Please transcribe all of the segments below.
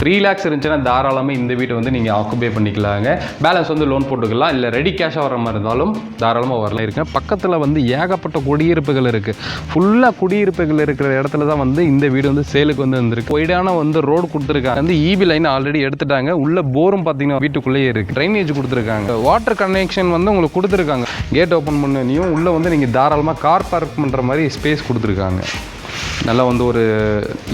Three lakhs இருந்துச்சுன்னா தாராளமாக இந்த வீட்டை வந்து நீங்கள் ஆக்குபை பண்ணிக்கலாங்க. பேலன்ஸ் வந்து லோன் போட்டுக்கலாம். இல்லை ரெடி கேஷாக வர மாதிரி இருந்தாலும் தாராளமாக வரலாம். இருக்கேன் பக்கத்தில் வந்து ஏகப்பட்ட குடியிருப்புகள் இருக்குது ஃபுல்லாக குடியிருப்புகள் இருக்கிற இடத்துல தான் வந்து இந்த வீடு வந்து சேலுக்கு வந்து வந்திருக்கு. ஒய்டான வந்து ரோடு கொடுத்துருக்காங்க. வந்து இபி லைன் ஆல்ரெடி எடுத்துட்டாங்க. உள்ள போரும் பார்த்தீங்கன்னா வீட்டுக்குள்ளேயே இருக்குது ட்ரைனேஜ் கொடுத்துருக்காங்க. வாட்டர் கனெக்ஷன் வந்து உங்களுக்கு கொடுத்துருக்காங்க. கேட் ஓப்பன் பண்ணனையும் உள்ளே வந்து நீங்கள் தாராளமாக கார் பார்க் பண்ணுற மாதிரி ஸ்பேஸ் கொடுத்துருக்காங்க. நல்லா வந்து ஒரு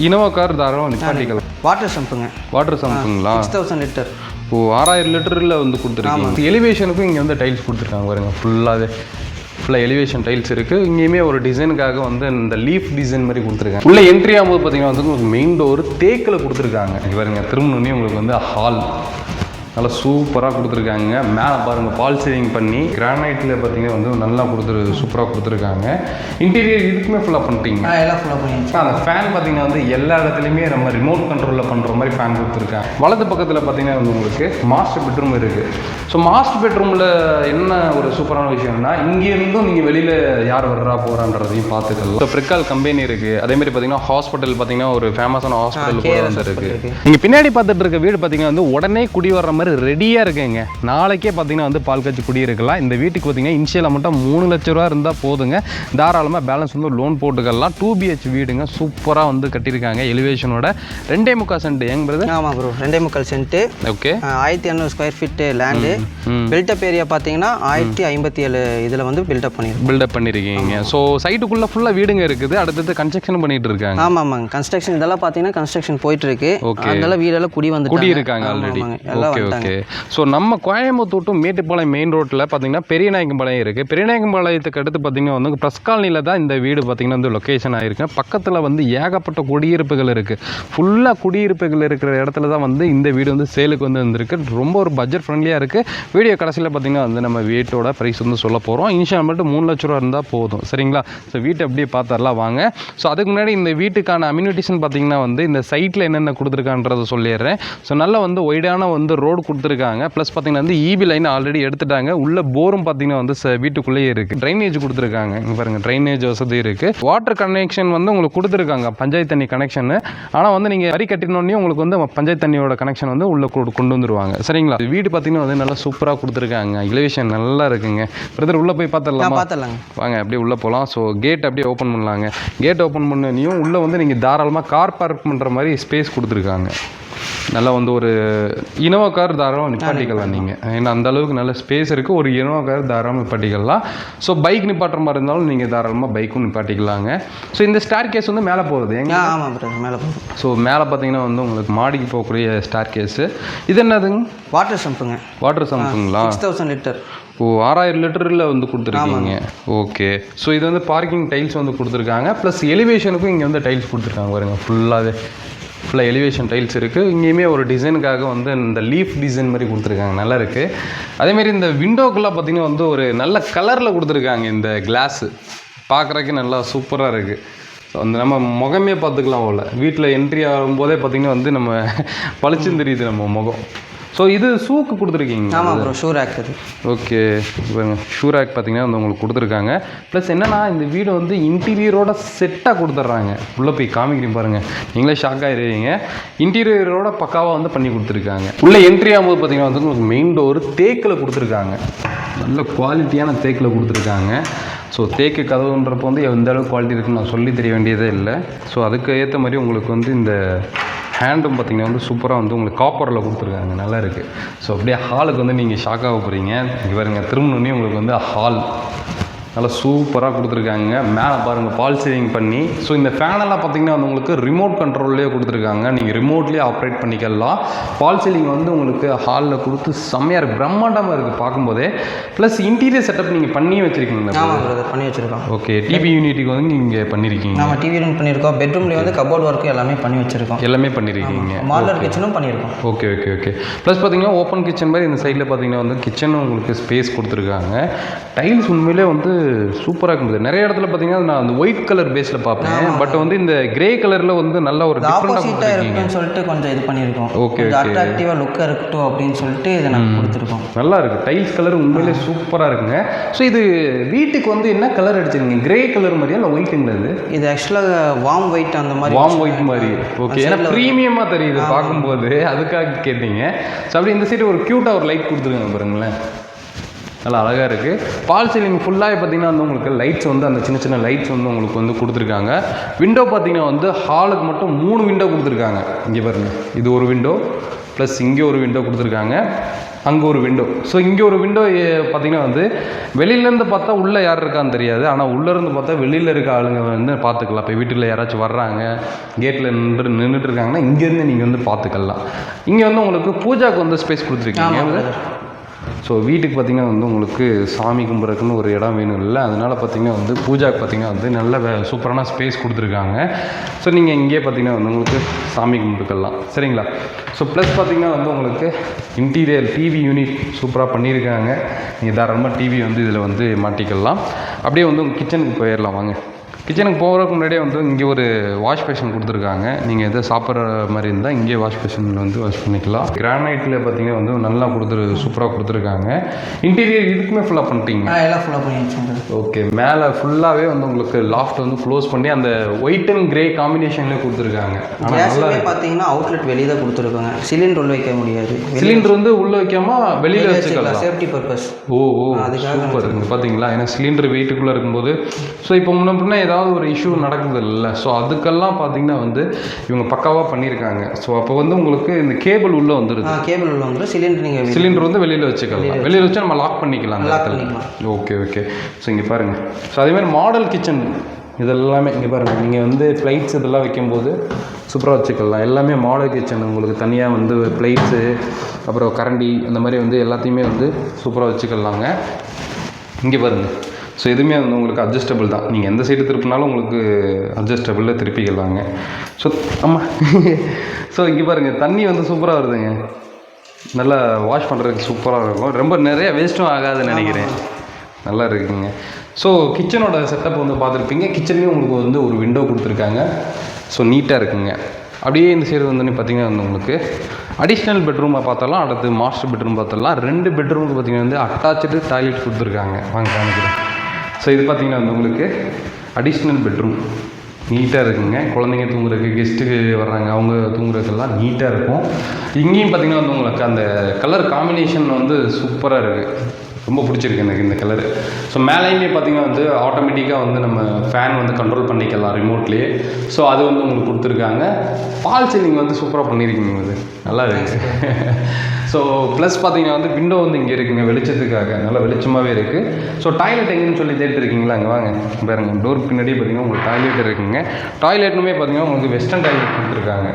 இனோவா கார் தாராளமாக நிப்பாட்டிக்கலாம். வாட்டர் சம்புங்க. வாட்டர் சம்புங்களா? Six thousand litre. ஓ ஆறாயிரம் லிட்டரில் வந்து கொடுத்துருக்காங்க. எலிவேஷனுக்கும் இங்கே வந்து டைல்ஸ் கொடுத்துருக்காங்க பாருங்க. ஃபுல்லாகவே ஃபுல்லாக எலிவேஷன் டைல்ஸ் இருக்குது இங்கேயுமே ஒரு டிசைனுக்காக வந்து இந்த லீஃப் டிசைன் மாதிரி கொடுத்துருக்காங்க. உள்ள என்ட்ரி ஆகும்போது பார்த்தீங்கன்னா வந்து உங்களுக்கு மெயின் டோர் தேக்கில் கொடுத்துருக்காங்க. பாருங்க திரும்பணுன்னே உங்களுக்கு வந்து ஹால் நல்லா சூப்பராக கொடுத்துருக்காங்க. மேலே பாருங்கள் பால் சீலிங் பண்ணி கிரானைட்டில் பார்த்தீங்கன்னா வந்து நல்லா கொடுத்துரு சூப்பராக கொடுத்துருக்காங்க. இன்டீரியர் இதுக்குமே ஃபுல்லாக பண்ணிட்டீங்க. எல்லாம் ஃபுல்லாக பண்ணியாச்சு. அந்த ஃபேன் பார்த்தீங்கன்னா வந்து எல்லா இடத்துலையுமே நம்ம ரிமோட் கண்ட்ரோலில் பண்ணுற மாதிரி ஃபேன் கொடுத்துருக்காங்க. வலது பக்கத்தில் பார்த்தீங்கன்னா வந்து உங்களுக்கு மாஸ்டர் பெட்ரூம் இருக்குது ஸோ மாஸ்டர் பெட்ரூமில் என்ன ஒரு சூப்பரான விஷயம்னா இங்கேருந்தும் நீங்கள் வெளியில் யார் வர்றா போகிறான்றதையும் பார்த்துக்கலாம். ஸோ ஃப்ரிக்கால் கம்பெனி இருக்குது அதே மாதிரி பார்த்தீங்கன்னா ஹாஸ்பிட்டல் பார்த்தீங்கன்னா ஒரு ஃபேமஸான ஹாஸ்பிட்டல் கூட வந்து இருக்குது இருக்கு. நீங்கள் பின்னாடி பார்த்துட்டு இருக்க வீடு பார்த்தீங்கன்னா வந்து உடனே குடி வர்ற மாதிரி ரெடியாக இருக்குங்க. நாளைக்கே பார்த்தீங்கன்னா வந்து பால் காய்ச்சி குடி இருக்கலாம். இந்த வீட்டுக்கு பார்த்தீங்கன்னா இனிஷியல் அமௌண்ட்டாக மூணு லட்ச ரூபா இருந்தால் போதுங்க. தாராளமாக பேலன்ஸ் வந்து லோன் போட்டுக்கலாம். டூ பிஹெச் வீடுங்க. சூப்பராக வந்து கட்டியிருக்காங்க. எலிவேஷனோட ரெண்டே முக்கால் சென்ட் எங்க பிரதர் ஆமாம் ப்ரோ ரெண்டே முக்கால் சென்ட்டு ஓகே ஆயிரத்தி இரநூறு square feet land built up area பார்த்தீங்கன்னா ஆயிரத்தி ஐம்பத்தி ஏழு இதில் வந்து பில்டப் பண்ணியிருக்கோம் பில்டப் பண்ணியிருக்கீங்க ஸோ சைட்டுக்குள்ளே ஃபுல்லாக வீடுங்க இருக்குது. அடுத்தது கன்ஸ்ட்ரக்ஷன் பண்ணிட்டு இருக்காங்க. ஆமாம் ஆமாங்க கன்ஸ்ட்ரக்ஷன் இதெல்லாம் பார்த்தீங்கன்னா கன்ஸ்ட்ரக்ஷன் போயிட்டு இருக்கு. Okay. அதெல்லாம் வீடெல்லாம் குடி வந்து குடி இருக்காங்க ஆல்ரெடி எல்லாம் ஓகே வந்துட்டாங்க ஸோ நம்ம கோயம்புத்தூர் டு மேட்டுப்பாளையம் மெயின் ரோட்டில் பார்த்தீங்கன்னா பெரியநாயக்கம்பாளையம் இருக்குது பெரியநாயக்கம்பாளையத்துக்கு அடுத்து பார்த்தீங்கன்னா வந்து ப்ரெஸ் காலனியில் தான் இந்த வீடு பார்த்தீங்கன்னா வந்து லொக்கேஷன் ஆகிருக்கு பக்கத்தில் வந்து ஏகப்பட்ட குடியிருப்புகள் இருக்குது ஃபுல்லாக குடியிருப்புகள் இருக்கிற இடத்துல தான் வந்து இந்த வீடு வந்து சேலுக்கு வந்து வந்திருக்கு. ரொம்ப ஒரு பட்ஜெட் ஃப்ரெண்ட்லியாக இருக்குது வீடியோ கடைசியில் பார்த்தீங்கன்னா வந்து நம்ம வீட்டோட ப்ரைஸ் வந்து சொல்ல போகிறோம் இனிஷியல் மட்டும் மூணு லட்ச ரூபா இருந்தால் போதும். சரிங்களா? ஸோ வீட்டை அப்படியே பார்த்துடலாம் வாங்க. ஸோ அதுக்கு முன்னாடி இந்த வீட்டுக்கான அம்யூனிட்டிஸ்னு பார்த்தீங்கன்னா வந்து இந்த சைட்டில் என்னென்ன கொடுத்துருக்கான்றதை சொல்லிடுறேன். ஸோ நல்லா வந்து ஒய்டான வந்து ரோடு கொடுத்துருக்காங்க. ப்ளஸ் பார்த்தீங்கன்னா வந்து இபி லைன் ஆல்ரெடி எடுத்துட்டாங்க. உள்ள போரும் பார்த்தீங்கன்னா வந்து வீட்டுக்குள்ளேயே இருக்குது ட்ரைனேஜ் கொடுத்துருக்காங்க. இங்கே பாருங்கள் ட்ரைனேஜ் வசதி இருக்குது வாட்டர் கனெக்ஷன் வந்து உங்களுக்கு கொடுத்துருக்காங்க. பஞ்சாயத்து தண்ணி கனெக்ஷன் ஆனால் வந்து நீங்கள் வரி கட்டினோடனே உங்களுக்கு வந்து பஞ்சாயத்து தண்ணியோட கனெக்ஷன் வந்து உள்ள கொண்டு வந்துருவாங்க. சரிங்களா? வீடு பார்த்தீங்கன்னா வந்து நல்லா சூப்பராக கொடுத்துருக்காங்க. எலிவேஷன் நல்லா இருக்குங்க. பிரதர் உள்ளே போய் பார்த்துடலாமா பார்த்துடலாங்க வாங்க அப்படியே உள்ளே போகலாம் ஸோ கேட் அப்படியே ஓப்பன் பண்ணலாங்க. கேட் ஓப்பன் பண்ணனையும் உள்ளே வந்து நீங்கள் தாராளமாக கார் பார்க் பண்ணுற மாதிரி ஸ்பேஸ் கொடுத்துருக்காங்க. நல்லா வந்து ஒரு இனோவா கார் தாராளமாக நிப்பாட்டிக்கலாம் நீங்கள் ஏன்னா அந்த அளவுக்கு நல்ல ஸ்பேஸ் இருக்குது ஒரு இனோவா கார் தாராளமாக நிப்பாட்டிக்கலாம். ஸோ பைக் நிப்பாட்டுற மாதிரி இருந்தாலும் நீங்கள் தாராளமாக பைக்கும் நிப்பாட்டிக்கலாங்க. ஸோ இந்த ஸ்டார் கேஸ் வந்து மேலே போகிறது எங்க ஆமாம் மேலே போதும் ஸோ மேலே பார்த்தீங்கன்னா வந்து உங்களுக்கு மாடிக்கு போகக்கூடிய ஸ்டார் கேஸு இது என்னதுங்க? வாட்டர் சம்புங்க வாட்டர் சம்புங்களா சிக்ஸ் தௌசண்ட் லிட்டர் ஓ ஆறாயிரம் லிட்டரில் வந்து கொடுத்துருக்கீங்க. ஓகே ஸோ இது வந்து பார்க்கிங் டைல்ஸ் வந்து கொடுத்துருக்காங்க. ப்ளஸ் எலிவேஷனுக்கும் இங்கே வந்து டைல்ஸ் கொடுத்துருக்காங்க பாருங்க ஃபுல்லாகவே ஃபுல்லாக எலிவேஷன் டைல்ஸ் இருக்குது இங்கேயுமே ஒரு டிசைனுக்காக வந்து இந்த லீஃப் டிசைன் மாதிரி கொடுத்துருக்காங்க. நல்லா இருக்குது அதேமாரி இந்த விண்டோக்கெல்லாம் பார்த்தீங்கன்னா வந்து ஒரு நல்ல கலரில் கொடுத்துருக்காங்க இந்த கிளாஸு பார்க்குறக்கே நல்லா சூப்பராக இருக்குது ஸோ அந்த நம்ம முகமே பார்த்துக்கலாம் போல். வீட்டில் என்ட்ரி ஆகும்போதே பார்த்திங்கன்னா வந்து நம்ம பளிச்சுன்னு தெரியுது நம்ம முகம். ஸோ இது ஷூக்கு கொடுத்துருக்கீங்க. ஆமாம் ப்ரோ ஷூ ரேக் இது. ஓகே பாருங்க ஷூ ரேக் பார்த்தீங்கன்னா வந்து உங்களுக்கு கொடுத்துருக்காங்க. ப்ளஸ் என்னன்னா இந்த வீடு வந்து இன்டீரியரோட செட்டாக கொடுத்துட்றாங்க. உள்ளே போய் காமிக்கிறீங்க பாருங்க. நீங்களே ஷாக் ஆகிடுவீங்க இன்டீரியரோட பக்காவாக வந்து பண்ணி கொடுத்துருக்காங்க. உள்ளே என்ட்ரி ஆகும்போது பார்த்தீங்கன்னா வந்து உங்களுக்கு மெயின் டோர் தேக்கில் கொடுத்துருக்காங்க. நல்ல குவாலிட்டியான தேக்கில் கொடுத்துருக்காங்க. ஸோ தேக்கு கதவுன்றப்போ வந்து எந்த அளவுக்கு குவாலிட்டி இருக்குன்னு நான் சொல்லி தெரிய வேண்டியதே இல்லை. ஸோ அதுக்கு ஏற்ற மாதிரி உங்களுக்கு வந்து இந்த ஹேண்டும் பார்த்தீங்கன்னா வந்து சூப்பராக வந்து உங்களுக்கு காப்பரில் கொடுத்துருக்காங்க. நல்லா இருக்குது ஸோ அப்படியே ஹாலுக்கு வந்து நீங்கள் ஷாக்காக போகிறீங்க இங்கே பாருங்க திரும்பணுன்னே உங்களுக்கு வந்து ஹால் நல்லா சூப்பராக கொடுத்துருக்காங்க. மேலே பாருங்கள் பால் சீலிங் பண்ணி. ஸோ இந்த ஃபேனெல்லாம் பார்த்தீங்கன்னா வந்து உங்களுக்கு ரிமோட் கண்ட்ரோல்லே கொடுத்துருக்காங்க. நீங்கள் ரிமோட்லேயே ஆப்ரேட் பண்ணிக்கலாம். பால் சீலிங் வந்து உங்களுக்கு ஹாலில் கொடுத்து செம்மையாக இருக்குது பிரம்மாண்டமாக இருக்குது பார்க்கும்போதே. ப்ளஸ் இன்டீரியர் செட்டப் நீங்கள் பண்ணியே வச்சுருக்கீங்களா ஆமாம் பண்ணி வச்சுருக்கோம். ஓகே டிவி யூனிட்டுக்கு வந்து நீங்கள் பண்ணியிருக்கீங்க நம்ம டிவி ரன் பண்ணியிருக்கோம் பெட்ரூம்லேயே வந்து கபோர்ட் ஒர்க்கு எல்லாமே பண்ணி வச்சுருக்கோம். எல்லாமே பண்ணியிருக்கீங்க மாடலர் கிச்சனும் பண்ணியிருக்கோம் ஓகே ஓகே ஓகே ப்ளஸ் பார்த்தீங்கன்னா ஓப்பன் கிச்சன் மாதிரி இந்த சைடில் பார்த்தீங்கன்னா வந்து கிச்சனும் உங்களுக்கு ஸ்பேஸ் கொடுத்துருக்காங்க. டைல்ஸ் உண்மையிலே வந்து சூப்பராக இருக்குது நிறைய இடத்துல பார்த்தீங்கன்னா நான் அந்த ஒயிட் கலர் பேஸில் பார்ப்பேன். பட் வந்து இந்த கிரே கலரில் வந்து நல்ல ஒரு ஆப்போசிட்டாக இருக்குன்னு சொல்லிட்டு கொஞ்சம் இது பண்ணியிருக்கோம். கொஞ்சம் அட்ராக்டிவாக லுக்காக இருக்கட்டும் அப்படின்னு சொல்லிட்டு இதை நாங்கள் கொடுத்துருக்கோம். நல்லா இருக்கு. டைல்ஸ் கலர் உண்மையிலே சூப்பராக இருக்குங்க. ஸோ இது வீட்டுக்கு வந்து என்ன கலர் அடிச்சிருக்கீங்க? கிரே கலர் மாதிரியா இல்லை ஒயிட்டுங்களா இது? இது ஆக்சுவலாக வார்ம் ஒயிட் அந்த மாதிரி வார்ம் ஒயிட் மாதிரி. ஓகே ஏன்னா ப்ரீமியமாக தெரியுது பார்க்கும்போது. அதுக்காக கேட்டீங்க. ஸோ அப்படி இந்த சைடு ஒரு க்யூட்டாக ஒரு லைட் கொடுத்துருங்க பாருங்களேன். நல்லா அழகாக இருக்குது பால் சீலிங் ஃபுல்லாக பார்த்தீங்கன்னா வந்து உங்களுக்கு லைட்ஸ் வந்து அந்த சின்ன சின்ன லைட்ஸ் வந்து உங்களுக்கு வந்து கொடுத்துருக்காங்க. விண்டோ பார்த்தீங்கன்னா வந்து ஹாலுக்கு மட்டும் மூணு விண்டோ கொடுத்துருக்காங்க. இங்கே பாருங்க. இது ஒரு விண்டோ ப்ளஸ் இங்கே ஒரு விண்டோ கொடுத்துருக்காங்க. அங்கே ஒரு விண்டோ ஸோ இங்கே ஒரு விண்டோ பார்த்தீங்கன்னா வந்து வெளியிலேருந்து பார்த்தா உள்ளே யார் இருக்கான்னு தெரியாது. ஆனால் உள்ளேருந்து பார்த்தா வெளியில் இருக்க ஆளுங்க வந்து பார்த்துக்கலாம். இப்போ வீட்டில் யாராச்சும் வர்றாங்க கேட்டில் நின்று நின்றுட்டு இருக்காங்கன்னா இங்கேருந்து நீங்கள் வந்து பார்த்துக்கலாம். இங்கே வந்து உங்களுக்கு பூஜாவுக்கு வந்து ஸ்பேஸ் கொடுத்துருக்கீங்க. ஸோ வீட்டுக்கு பார்த்தீங்கன்னா வந்து உங்களுக்கு சாமி கும்பிட்றதுக்குன்னு ஒரு இடம் வேணும் இல்லை. அதனால் பார்த்தீங்கன்னா வந்து பூஜாக்கு பார்த்திங்கன்னா வந்து நல்ல வே- சூப்பரான ஸ்பேஸ் கொடுத்துருக்காங்க. ஸோ நீங்கள் இங்கேயே பார்த்தீங்கன்னா வந்து உங்களுக்கு சாமி கும்பிட்டுக்கலாம். சரிங்களா? ஸோ ப்ளஸ் பார்த்திங்கன்னா வந்து உங்களுக்கு இன்டீரியர் டிவி யூனிட் சூப்பராக பண்ணியிருக்காங்க நீங்கள் தாராளமாக டிவி வந்து இதில் வந்து மாட்டிக்கலாம். அப்படியே வந்து உங்கள் கிச்சனுக்கு போயிடலாம் வாங்க. கிச்சனுக்கு போகிறதுக்கு முன்னாடியே வந்து இங்கே ஒரு வாஷ் பேஷன் கொடுத்துருக்காங்க. நீங்கள் எதை சாப்பிட்ற மாதிரி இருந்தால் இங்கே வாஷ் பேஷனில் வந்து வாஷ் பண்ணிக்கலாம். கிரானைட்டில் பார்த்தீங்கன்னா வந்து நல்லா கொடுத்துரு சூப்பராக கொடுத்துருக்காங்க. இன்டீரியர் இதுக்குமே ஃபுல்லாக பண்ணிட்டீங்க எல்லாம் ஃபுல்லாக பண்ணி வச்சுருந்தது ஓகே மேலே ஃபுல்லாகவே வந்து உங்களுக்கு லாஃப்ட் வந்து க்ளோஸ் பண்ணி அந்த ஒயிட் அண்ட் கிரே காம்பினேஷன்லேயே கொடுத்துருக்காங்க. ஆனால் பார்த்தீங்கன்னா அவுட்லெட் வெளியே தான் கொடுத்துருக்காங்க. சிலிண்டர் உள்ள வைக்க முடியாது. சிலிண்டர் வந்து உள்ளே வைக்காம வெளியில் வச்சுக்கலாம். சேஃப்டி பர்பஸ் ஓ ஓ சூப்பர் இங்கே பார்த்தீங்களா ஏன்னா சிலிண்டர் வெயிட்டுக்குள்ளே இருக்கும்போது ஸோ இப்போ முன்ன பின்ன ஏதாவது ஒரு இஷ்யூ நடக்குது இல்லை ஸோ அதுக்கெல்லாம் பார்த்தீங்கன்னா வந்து இவங்க பக்காவாக பண்ணியிருக்காங்க ஸோ அப்போ வந்து உங்களுக்கு இந்த கேபிள் உள்ளே வந்துடுது கேபிள் உள்ள வந்து சிலிண்டர் நீங்கள் சிலிண்டர் வந்து வெளியில் வச்சுக்கலாம். வெளியில் வச்சு நம்ம லாக் பண்ணிக்கலாம் அந்த ஓகே ஓகே ஸோ இங்கே பாருங்கள் ஸோ அதேமாதிரி மாடல் கிச்சன் இதெல்லாமே இங்கே பாருங்கள் நீங்கள் வந்து பிளைட்ஸ் இதெல்லாம் வைக்கும்போது சூப்பராக வச்சுக்கலாம். எல்லாமே மாடல் கிச்சன் உங்களுக்கு தனியாக வந்து பிளேட்ஸு அப்புறம் கரண்டி அந்த மாதிரி வந்து எல்லாத்தையுமே வந்து சூப்பராக வச்சுக்கலாங்க. இங்கே பாருங்கள் ஸோ எதுவுமே வந்து உங்களுக்கு அட்ஜஸ்டபிள் தான். நீங்கள் எந்த சைடு திருப்பினாலும் உங்களுக்கு அட்ஜஸ்டபிளில் திருப்பிக்கலாங்க ஸோ ஆமாம் ஸோ இங்கே பாருங்கள் தண்ணி வந்து சூப்பராக வருதுங்க. நல்லா வாஷ் பண்ணுறதுக்கு சூப்பராக இருக்கும். ரொம்ப நிறைய வேஸ்ட்டும் ஆகாதுன்னு நினைக்கிறேன். நல்லா இருக்குங்க. ஸோ கிச்சனோட செட்டப் வந்து பார்த்துருப்பீங்க. கிச்சன்லேயும் உங்களுக்கு வந்து ஒரு விண்டோ கொடுத்துருக்காங்க. ஸோ நீட்டாக இருக்குங்க. அப்படியே இந்த சைடு வந்து பார்த்தீங்கன்னா வந்து உங்களுக்கு அடிஷ்னல் பெட்ரூமை பார்த்தாலும் அடுத்து மாஸ்டர் பெட்ரூம் பார்த்தலாம் ரெண்டு பெட்ரூமுக்கு பார்த்தீங்கன்னா வந்து அட்டாச்சு டாய்லெட் கொடுத்துருக்காங்க. வாங்க காமிக்கிறேன். ஸோ இது பார்த்தீங்கன்னா வந்து உங்களுக்கு அடிஷ்னல் பெட்ரூம் நீட்டாக இருக்குங்க. குழந்தைங்க தூங்குறதுக்கு கெஸ்ட்டுக்கு வர்றாங்க அவங்க தூங்குறதுக்கெல்லாம் நீட்டாக இருக்கும். இங்கேயும் பார்த்தீங்கன்னா வந்து உங்களுக்கு அந்த கலர் காம்பினேஷன் வந்து சூப்பராக இருக்குது ரொம்ப பிடிச்சிருக்கு எனக்கு இந்த கலர் ஸோ மேலேயுமே பார்த்தீங்கன்னா வந்து ஆட்டோமேட்டிக்காக வந்து நம்ம ஃபேன் வந்து கண்ட்ரோல் பண்ணிக்கலாம் ரிமோட்லேயே ஸோ அது வந்து உங்களுக்கு கொடுத்துருக்காங்க. பால் சீலிங் வந்து சூப்பராக பண்ணியிருக்கீங்க அது நல்லா இருக்கு. ஸோ ப்ளஸ் பார்த்தீங்கன்னா வந்து விண்டோ வந்து இங்கே இருக்குங்க வெளிச்சத்துக்காக. நல்லா வெளிச்சமாகவே இருக்குது ஸோ டாய்லெட் எங்கேன்னு சொல்லி தேடிட்டு இருக்கீங்களா அங்கே வாங்க. பாருங்க டோர் பின்னாடியே பார்த்தீங்கன்னா உங்களுக்கு டாய்லெட் இருக்குங்க. டாய்லெட்டுமே பார்த்தீங்கன்னா உங்களுக்கு வெஸ்டர்ன் டாய்லெட் கொடுத்துருக்காங்க.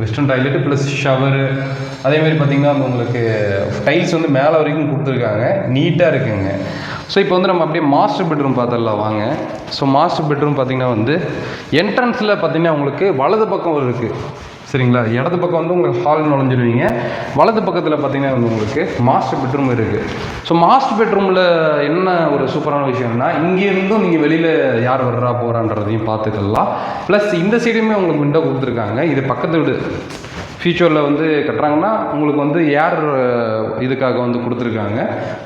வெஸ்டர்ன் டாய்லெட்டு ப்ளஸ் ஷவரு அதேமாதிரி பார்த்தீங்கன்னா உங்களுக்கு டைல்ஸ் வந்து மேலே வரைக்கும் கொடுத்துருக்காங்க. நீட்டாக இருக்குங்க. ஸோ இப்போ வந்து நம்ம அப்படியே மாஸ்டர் பெட்ரூம் பார்த்துடலாம் வாங்க. ஸோ மாஸ்டர் பெட்ரூம் பார்த்தீங்கன்னா வந்து என்ட்ரன்ஸில் பார்த்தீங்கன்னா உங்களுக்கு வலது பக்கம் இருக்குது சரிங்களா? இடது பக்கம் வந்து உங்களுக்கு ஹால் நுழைஞ்சிருவீங்க. வலது பக்கத்தில் பார்த்தீங்கன்னா வந்து உங்களுக்கு மாஸ்டர் பெட்ரூம் இருக்குது ஸோ மாஸ்டர் பெட்ரூமில் என்ன ஒரு சூப்பரான விஷயம்னா இங்கேருந்தும் நீங்கள் வெளியில் யார் வர்றா போகிறான்றதையும் பார்த்துக்கலாம். ப்ளஸ் இந்த சைடுமே உங்களுக்கு விண்டோ கொடுத்துருக்காங்க. இது பக்கத்து வீடு. ஃபியூச்சரில் வந்து கட்டுறாங்கன்னா உங்களுக்கு வந்து ஏர் இதுக்காக வந்து கொடுத்துருக்காங்க.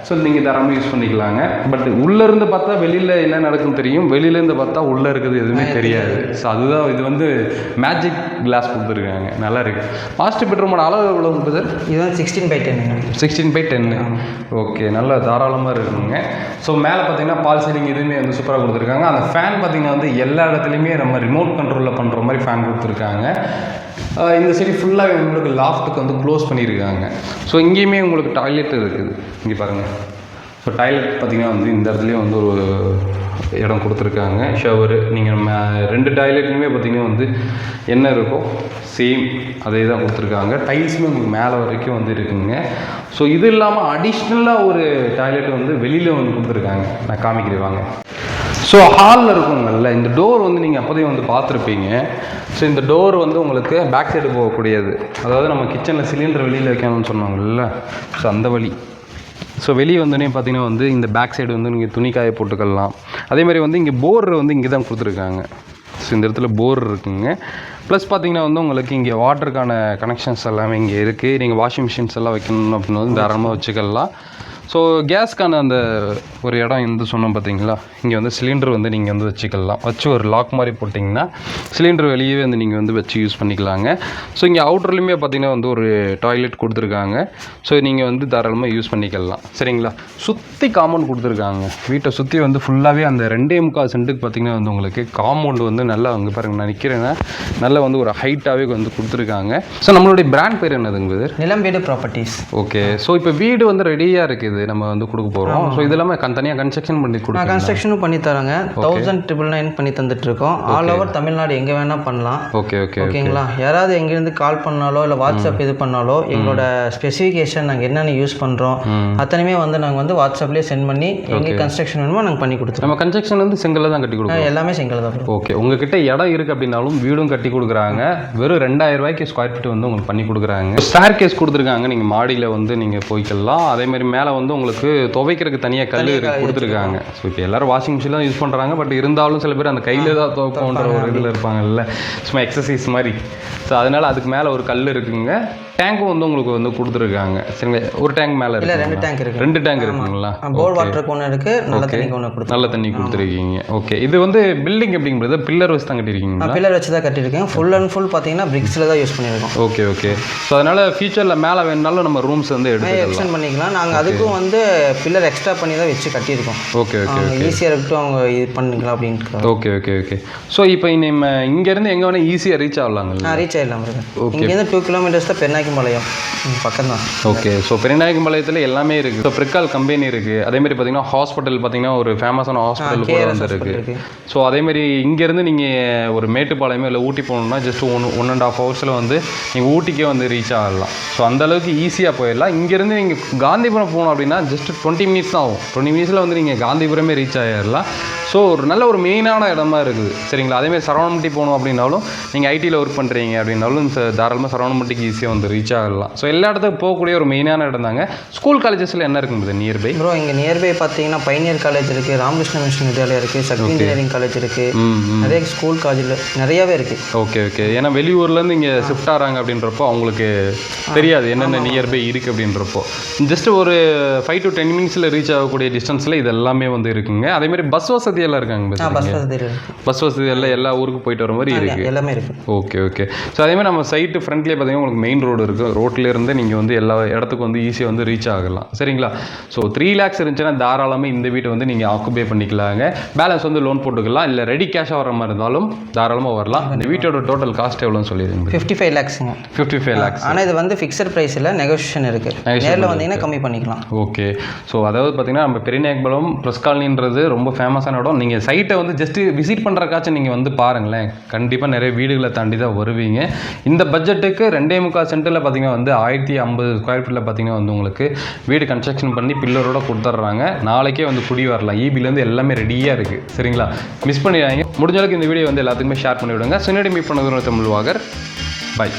ஸோ நீங்கள் தரமாக யூஸ் பண்ணிக்கலாங்க. பட் உள்ளேருந்து பார்த்தா வெளியில் என்ன நடக்குன்னு தெரியும். வெளியிலேருந்து பார்த்தா உள்ளே இருக்குது எதுவுமே தெரியாது. ஸோ அதுதான் இது வந்து மேஜிக் கிளாஸ் கொடுத்துருக்காங்க. நல்லா இருக்குது மாஸ்டர் பெட்ரூமோட அளவு எவ்வளோ சார் இது வந்து சிக்ஸ்டீன் பை டென்னுங்க சிக்ஸ்டீன் பை டென்னு ஓகே நல்லா தாராளமாக இருக்குங்க. ஸோ மேலே பார்த்தீங்கன்னா பால் சீலிங் இதுவுமே வந்து சூப்பராக கொடுத்துருக்காங்க. அந்த ஃபேன் பார்த்தீங்கன்னா வந்து எல்லா இடத்துலையுமே நம்ம ரிமோட் கண்ட்ரோலில் பண்ணுற மாதிரி ஃபேன் கொடுத்துருக்காங்க. இந்த சைடு ஃபுல்லாக உங்களுக்கு லாஃப்ட்டுக்கு வந்து க்ளோஸ் பண்ணியிருக்காங்க. ஸோ இங்கேயுமே உங்களுக்கு டாய்லெட் இருக்குது. இங்கே பாருங்கள் ஸோ டாய்லெட் பார்த்திங்கன்னா வந்து இந்த இடத்துலையும் வந்து ஒரு இடம் கொடுத்துருக்காங்க. ஷவரு நீங்கள் நம்ம ரெண்டு டாய்லெட்லையுமே பார்த்தீங்கன்னா வந்து என்ன இருக்கோ சேம் அதே தான் கொடுத்துருக்காங்க டைல்ஸுமே உங்களுக்கு மேலே வரைக்கும் வந்து இருக்குங்க. ஸோ இது இல்லாமல் அடிஷ்னலாக ஒரு டாய்லெட் வந்து வெளியில் வந்து கொடுத்துருக்காங்க. நான் காமிக்கிறேன் வாங்க. ஸோ ஹாலில் இருக்குங்கல்ல இந்த டோர் வந்து நீங்கள் அப்போதையும் வந்து பார்த்துருப்பீங்க. ஸோ இந்த டோர் வந்து உங்களுக்கு பேக் சைடு போகக்கூடியது. அதாவது நம்ம கிச்சனில் சிலிண்டர் வெளியில் வைக்கணும்னு சொன்னாங்கல்ல ஸோ அந்த வழி. ஸோ வெளியே வந்தோடனே பார்த்தீங்கன்னா வந்து இந்த பேக் சைடு வந்து நீங்கள் துணி காய போட்டுக்கலாம். அதே மாதிரி வந்து இங்கே போர் வந்து இங்கே தான் கொடுத்துருக்காங்க. ஸோ இந்த இடத்துல போர் இருக்குங்க. ப்ளஸ் பார்த்தீங்கன்னா வந்து உங்களுக்கு இங்கே வாட்டருக்கான கனெக்ஷன்ஸ் எல்லாமே இங்கே இருக்குது நீங்கள் வாஷிங் மிஷின்ஸ் எல்லாம் வைக்கணும் அப்படின்னு வந்து தாராளமாக வச்சுக்கலாம். ஸோ கேஸ்க்கான அந்த ஒரு இடம் இந்த சொன்னோம் பார்த்தீங்களா? இங்கே வந்து சிலிண்டர் வந்து நீங்கள் வந்து வச்சுக்கலாம். வச்சு ஒரு லாக் மாதிரி போட்டிங்கன்னா சிலிண்டர் வெளியே வந்து நீங்கள் வந்து வச்சு யூஸ் பண்ணிக்கலாங்க. ஸோ இங்கே அவுட்டர்லேயுமே பார்த்தீங்கன்னா வந்து ஒரு டாய்லெட் கொடுத்துருக்காங்க. ஸோ நீங்கள் வந்து தாராளமாக யூஸ் பண்ணிக்கலாம். சரிங்களா? சுற்றி காம்பவுண்ட் கொடுத்துருக்காங்க. வீட்டை சுற்றி வந்து ஃபுல்லாகவே அந்த ரெண்டே முக்கால் சென்ட்டுக்கு பார்த்தீங்கன்னா வந்து உங்களுக்கு காம்பவுண்டு வந்து நல்லா அங்கே பாருங்க நான் நிற்கிறேன்னா நல்லா வந்து ஒரு ஹைட்டாகவே வந்து கொடுத்துருக்காங்க. ஸோ நம்மளுடைய பிராண்ட் பேர் என்னதுங்க நிலம் வீடு ப்ராப்பர்ட்டிஸ் ஓகே ஸோ இப்போ வீடு வந்து ரெடியாக இருக்குது. நம்ம வந்து கொடுக்க போகிறோம் ஸோ இது இல்லாமல் கன் தனியாக கன்ஸ்ட்ரக்ஷன் பண்ணி நான் கொடுக்கலாம் கன்ஸ்ட்ரக்ஷனும் பண்ணி தரோங்க. தௌசண்ட் ட்ரிபிள் நைன் பண்ணி தந்துட்டு இருக்கோம் ஆல் ஓவர் தமிழ்நாடு எங்கே வேணால் பண்ணலாம். ஓகே ஓகே ஓகேங்களா? யாராவது எங்கேருந்து கால் பண்ணாலோ இல்லை வாட்ஸ்அப் இது பண்ணாலோ எங்களோட ஸ்பெசிஃபிகேஷன் நாங்கள் என்னென்ன யூஸ் பண்ணுறோம் அத்தனையுமே வந்து நாங்கள் வந்து வாட்ஸ்அப்லேயே சென்ட் பண்ணி எங்கே கன்ஸ்ட்ரக்ஷன் வேணுமோ நாங்கள் பண்ணி கொடுத்துருவோம். நம்ம கன்ஸ்ட்ரக்ஷன் வந்து செங்கல்ல தான் கட்டி கொடுக்குறோம். எல்லாமே செங்கல் தான். ஓகே உங்ககிட்ட இடம் இருக்குது அப்படின்னாலும் வீடும் கட்டி கொடுக்குறாங்க. வெறும் ரெண்டாயிரம் ரூபாய்க்கு ஸ்கொயர் ஃபீட் வந்து உங்களுக்கு பண்ணி கொடுக்குறாங்க. ஸ்டார் கேஸ் கொடுத்துருக்காங்க. நீங்கள் மாடியில் வந்து நீங்கள் போய்க்கலாம். அதே மாதிரி மேலே வந்து உங்களுக்கு துவைக்கிறதுக்கு தனியாக கல் கொடுத்துருக்காங்க. ஸோ இப்போ எல்லாரும் வாஷிங் மிஷின் தான் யூஸ் பண்ணுறாங்க பட் இருந்தாலும் சில பேர் அந்த கையில் தான் துவைப்போன்ற ஒரு இதில் இருப்பாங்கல்ல. சும்மா எக்ஸசைஸ் மாதிரி. ஸோ அதனால் அதுக்கு மேலே ஒரு கல் இருக்குங்க. டேங்க்கும் வந்து உங்களுக்கு வந்து கொடுத்துருக்காங்க. சரிங்களா? ஒரு டேங்க் மேலே இல்லை ரெண்டு டேங்க் இருக்கு. ரெண்டு டேங்க் இருக்குங்களா? போர் வாட்டருக்கு ஒன்று இருக்கு. நல்ல தண்ணிக்கு ஒன்று கொடுத்து நல்ல தண்ணி கொடுத்துருக்கீங்க. ஓகே இது வந்து பில்டிங் எப்படிங்கிறது பில்லர் வச்சு தான் கட்டியிருக்கீங்களா? பில்லர் வச்சு தான் கட்டியிருக்கேன். ஃபுல் அண்ட் ஃபுல் பார்த்தீங்கன்னா பிரிக்ஸில் தான் யூஸ் பண்ணியிருக்கோம். ஓகே ஓகே ஸோ அதனால் ஃபியூச்சரில் மேலே வேணுனாலும் நம்ம ரூம்ஸ் வந்து எடுத்துக்கலாம். எக்ஸ்டெண்ட் பண்ணிக்கலாம். நாங்கள் அதுக்கும் வந்து பில்லர் எக்ஸ்ட்ரா பண்ணி தான் வச்சு கட்டியிருக்கோம். ஓகே ஓகே ஈஸியாக இருக்கட்டும் அவங்க இது பண்ணிக்கலாம் அப்படின்ட்டு. ஓகே ஓகே ஓகே ஸோ இப்போ நம்ம இங்கேருந்து எங்கே வேணால் ஈஸியாக ரீச் ஆகலாங்கல்ல? நான் ரீச் ஆகிடலாம் இருக்கு இங்கேருந்து டூ கிலோமீட்டர்ஸ் தான் பெருநாய்க்கும்பாளையம் பக்கம் தான் ஓகே ஸோ பெருநாயக்கம்பாளையத்தில் எல்லாமே இருக்குது ஸோ பிரிக்கால் கம்பெனி இருக்குது அதே மாதிரி பார்த்தீங்கன்னா ஹாஸ்பிட்டல் பார்த்தீங்கன்னா ஒரு ஃபேமஸான ஹாஸ்பிட்டல் கூட வந்து இருக்குது ஸோ அதே மாதிரி இங்கேருந்து நீங்கள் ஒரு மேட்டுப்பாளையமோ இல்லை ஊட்டி போகணுன்னா just one one and half ஹவர்ஸில் வந்து நீங்கள் ஊட்டிக்கே வந்து ரீச் ஆகலாம். ஸோ அந்த அளவுக்கு ஈஸியாக போயிடலாம். இங்கேருந்து நீங்கள் காந்திபுரம் போகணும் அப்படின்னா ஜஸ்ட் டுவெண்ட்டி மினிட்ஸ் தான் ஆகும். டுவெண்ட்டி மினிட்ஸில் வந்து நீங்கள் காந்திபுரமே ரீச் ஆகிடலாம் ஸோ ஒரு நல்ல ஒரு மெயினான இடமா இருக்குது. சரிங்களா? அதேமாதிரி சரவணம்பட்டி போகணும் அப்படின்னாலும் நீங்கள் ஐடியில் ஒர்க் பண்ணுறீங்க அப்படின்னாலும் தாராளமாக சரவணம்பட்டிக்கு ஈஸியாக வந்து ரீச் ஆகலாம். ஸோ எல்லா இடத்துக்கும் போகக்கூடிய ஒரு மெயினான இடம் தாங்க. ஸ்கூல் காலேஜஸில் என்ன இருக்குங்க நியர்பை ப்ரோ இங்கே நியர்பை பார்த்தீங்கன்னா பைனியர் காலேஜ் இருக்குது ராமகிருஷ்ண மிஷன் வித்யாலயா இருக்குது சக்தி இன்ஜினியரிங் காலேஜ் இருக்குது நிறைய ஸ்கூல் காலேஜில் நிறையவே இருக்குது ஓகே ஓகே ஏன்னா வெளியூர்லேருந்து இங்கே ஷிஃப்ட் ஆகிறாங்க அப்படின்றப்போ அவங்களுக்கு தெரியாது என்னென்ன நியர்பை இருக்குது அப்படின்றப்போ. ஜஸ்ட் ஒரு ஃபைவ் டு டென் மினிட்ஸில் ரீச் ஆகக்கூடிய டிஸ்டன்ஸில் இது எல்லாமே வந்து இருக்குங்க. அதே மாதிரி பஸ் வசதி எல்லாம் இருக்காங்க பஸ் வசதி பஸ் வசதி எல்லாம் எல்லா ஊருக்கு போயிட்டு வர மாதிரி இருக்குது எல்லாமே இருக்குது ஓகே ஓகே. ஸோ அதே மாதிரி நம்ம சைட்டு ஃப்ரண்ட்லேயே பார்த்தீங்கன்னா உங்களுக்கு மெயின் ரோடு இருக்குது ரோட்லேருந்து நீங்கள் வந்து எல்லா இடத்துக்கும் வந்து ஈஸியாக வந்து ரீச் ஆகலாம். சரிங்களா? ஸோ த்ரீ லேக்ஸ் இருந்துச்சுன்னா தாராளமாக இந்த வீட்டை வந்து நீங்கள் ஆக்குபை பண்ணிக்கலாங்க. பேலன்ஸ் வந்து லோன் போட்டுக்கலாம். இல்லை ரெடி கேஷாக வர மாதிரி இருந்தாலும் தாராளமாக வரலாம். இந்த வீட்டோட டோட்டல் காஸ்ட் எவ்வளோன்னு சொல்லிடுங்க ஃபிஃப்டி ஃபைவ் லேக்ஸுங்க ஃபிஃப்டி ஃபைவ் லேக்ஸ் ஆனால் இது வந்து ஃபிக்ஸட் ப்ரைஸ் இல்லை நெகோஷியேஷன் இருக்குது நேரில் வந்தீங்கன்னா கம்மி பண்ணிக்கலாம். ஓகே ஸோ அதாவது பார்த்தீங்கன்னா நம்ம பெரியநாயக்கபலம் ப்ளஸ் காலனின்றது ரொம்ப ஃபேமஸான இடம் நீங்கள் சைட்டை வந்து ஜஸ்ட்டு விசிட் பண்ணுறக்காச்சும் நீங்கள் வந்து பாருங்களேன். கண்டிப்பாக நிறைய வீடுகளை தாண்டி தான் வருவீங்க. இந்த பட்ஜெட்டுக்கு ரெண்டே முக்கால் சென்ட்டில் பார்த்தீங்கன்னா வந்து ஆயிரத்தி ஐம்பது ஸ்கொயர் ஃபீட்டில் பார்த்தீங்கன்னா வந்து உங்களுக்கு வீடு கன்ஸ்ட்ரக்ஷன் பண்ணி பில்லரோட கொடுத்துட்றாங்க நாளைக்கே வந்து குடி வரலாம். ஈபிலேருந்து எல்லாமே ரெடியாக இருக்குது சரிங்களா? மிஸ் பண்ணிடுறாங்க முடிஞ்ச அளவுக்கு இந்த வீடியோ வந்து எல்லாத்துக்குமே ஷேர் பண்ணிவிடுங்க. சின்னடி மீட் பண்ணது தமிழ் வாகர். பை